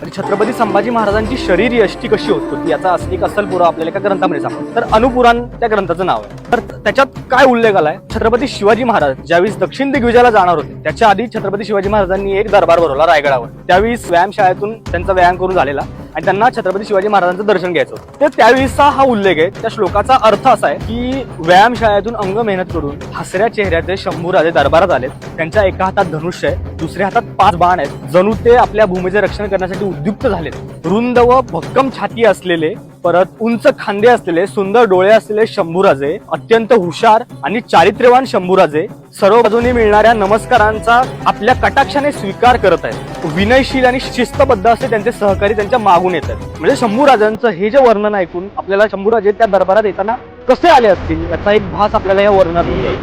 तर छत्रपती संभाजी महाराजांची शरीर यष्टी कशी होत होती? याचा एक असल पुरा आपल्याला एका ग्रंथामध्ये सांगतो. तर अनुपुराण त्या ग्रंथाचं नाव आहे. तर त्याच्यात काय उल्लेख आलाय? छत्रपती शिवाजी महाराज ज्यावेळेस दक्षिण दिग्विजयाला जाणार होते त्याच्या आधी छत्रपती शिवाजी महाराजांनी एक दरबार भरवला रायगडावर. त्यावेळेस व्यायामशाळेतून त्यांचा व्यायाम करून झालेला. आणि त्यांना छत्रपती शिवाजी महाराजांचं दर्शन घ्यायचं होतं. तर त्यावेळीचा हा उल्लेख आहे त्या श्लोकाचा अर्थ असा आहे की व्यायामशाळेतून अंग मेहनत करून हसऱ्या चेहऱ्याचे शंभूराजे दरबारात आले त्यांच्या एका हातात धनुष्य आहे दुसऱ्या हातात पाच बाण आहेत. जणू ते आपल्या भूमीचे रक्षण करण्यासाठी उद्युक्त झालेत. रुंद व भक्कम छाती असलेले परत उंच खांदे असलेले सुंदर डोळे असलेले शंभूराजे अत्यंत हुशार आणि चारित्र्यवान शंभूराजे सर्व बाजूने मिळणाऱ्या नमस्कारांचा आपल्या कटाक्षाने स्वीकार करत आहेत. विनयशील आणि शिस्तबद्ध असे त्यांचे सहकारी त्यांच्या मागून येतात. म्हणजे शंभूराजांचं हे जे वर्णन ऐकून आपल्याला शंभूराजे त्या दरबारात येताना कसे आले असतील? याचा एक भास आपल्याला या वर्णनातून येईल